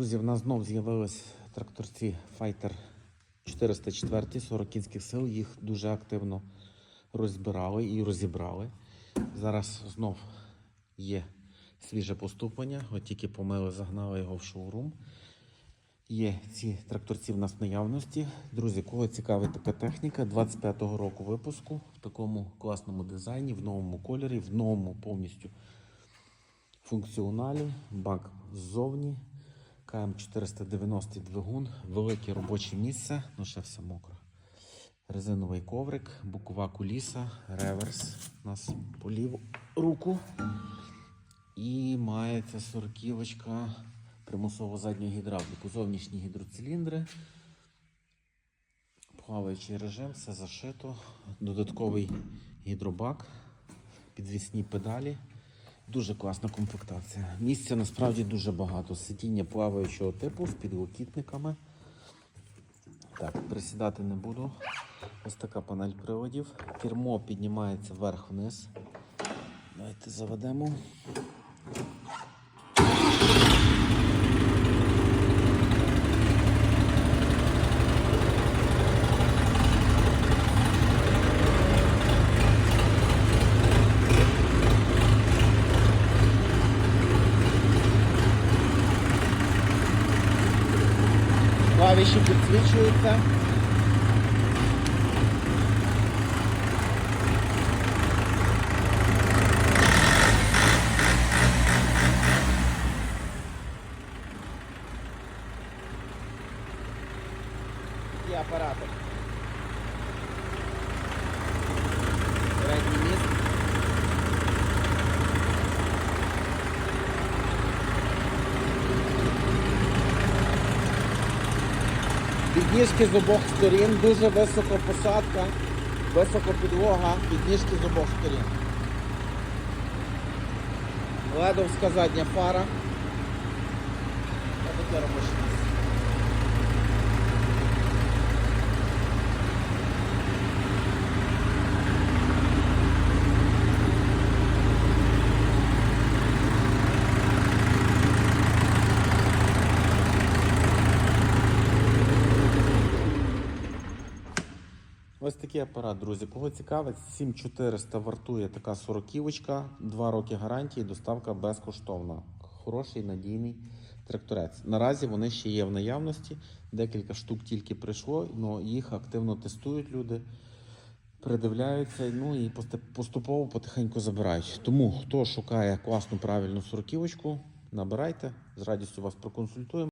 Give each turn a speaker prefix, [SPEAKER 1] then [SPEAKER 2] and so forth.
[SPEAKER 1] Друзі, в нас знов з'явились тракторці Fighter 404 40 кінських сил. Їх дуже активно розбирали і розібрали. Зараз знов є свіже поступлення. От тільки помили, загнали його в шоурум. Є ці тракторці в нас наявності. Друзі, кого цікавить така техніка 25-го року випуску в такому класному дизайні, в новому кольорі, в новому повністю функціоналі, бак ззовні, КМ490 двигун, велике робоче місце, ну ще все мокро. Резиновий коврик, букова куліса, реверс у нас по ліву руку. І мається сороківочка примусово заднього гідравліку, зовнішні гідроциліндри. Плаваючий режим, все зашито. Додатковий гідробак, підвісні педалі. Дуже класна комплектація. Місця насправді дуже багато. Сидіння плаваючого типу з підлокітниками. Так, присідати не буду. Ось така панель приводів. Кермо піднімається вверх-вниз. Давайте заведемо. Клавіші підсвічуються. Є апарати. Підніжки з обох сторін, дуже висока посадка, висока підлога, підніжки з обох сторін. Ледовська задня фара. Ось таке робоче місце. Ось такий апарат, друзі. Кого цікавить, 7400 вартує така сороківочка, 2 роки гарантії, доставка безкоштовна. Хороший надійний тракторець. Наразі вони ще є в наявності. Декілька штук тільки прийшло, але їх активно тестують люди, придивляються, ну і поступово потихеньку забирають. Тому хто шукає класну правильну сороківочку, набирайте, з радістю вас проконсультуємо.